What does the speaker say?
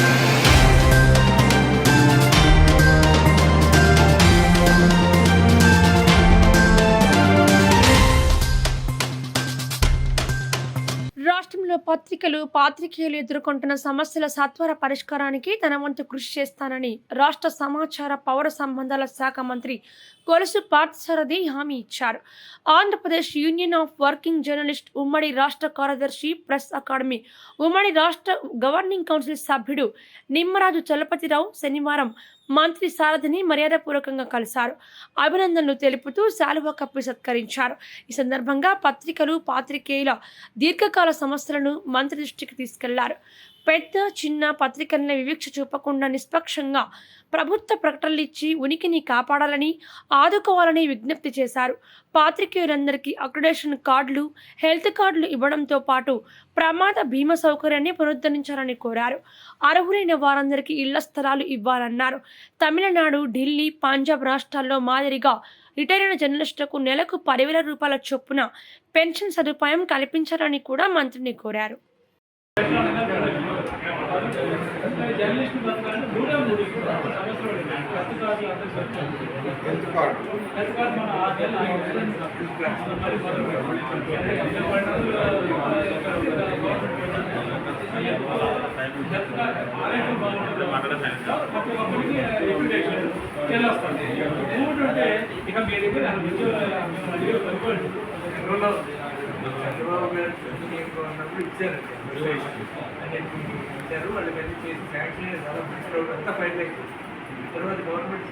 Thank you. రాష్ట్రంలో పత్రికలు పాత్రికేయులు ఎదుర్కొంటున్న సమస్యల సత్వర పరిష్కారానికి తన వంతు కృషి చేస్తానని రాష్ట్ర సమాచార పౌర సంబంధాల శాఖ మంత్రి కొలుసు పార్థసారథి హామీ ఇచ్చారు. Andhra Pradesh union of working journalist ఉమ్మడి రాష్ట్ర కార్యదర్శి ప్రెస్ అకాడమీ ఉమ్మడి రాష్ట్ర గవర్నింగ్ కౌన్సిల్ సభ్యుడు నిమ్మరాజు చలపతిరావు శనివారం మంత్రి సారథిని మర్యాదపూర్వకంగా కలిశారు. అభినందనలు తెలుపుతూ శాలువా కప్పి సత్కరించారు. ఈ సందర్భంగా పత్రికలు పాత్రికేయుల దీర్ఘకాల సమస్యలను మంత్రి దృష్టికి తీసుకెళ్ళారు. పెద్ద చిన్న పత్రికలను వివక్ష చూపకుండా నిష్పక్షంగా ప్రభుత్వ ప్రకటనలు ఇచ్చి ఉనికిని కాపాడాలని ఆదుకోవాలని విజ్ఞప్తి చేశారు. పాత్రికేయులందరికీ అక్రిడేషన్ కార్డులు హెల్త్ కార్డులు ఇవ్వడంతో పాటు ప్రమాద బీమా సౌకర్యాన్ని పునరుద్ధరించాలని కోరారు. అర్హులైన వారందరికీ ఇళ్ళ స్థలాలు ఇవ్వాలన్నారు. తమిళనాడు ఢిల్లీ పంజాబ్ రాష్ట్రాల్లో మాదిరిగా రిటైర్ అయిన జర్నలిస్టులకు నెలకు పదివేల రూపాయల చొప్పున పెన్షన్ సదుపాయం కల్పించాలని కూడా మంత్రిని కోరారు. మాట్లాడతాను. బతకాలంటే మూడు ఉంటే ఇక మీ దగ్గర ఇచ్చారు. ఇచ్చారు వాళ్ళు చేసి ఫ్యాక్టరీ చాలా మంచి అంతా తర్వాత గవర్నమెంట్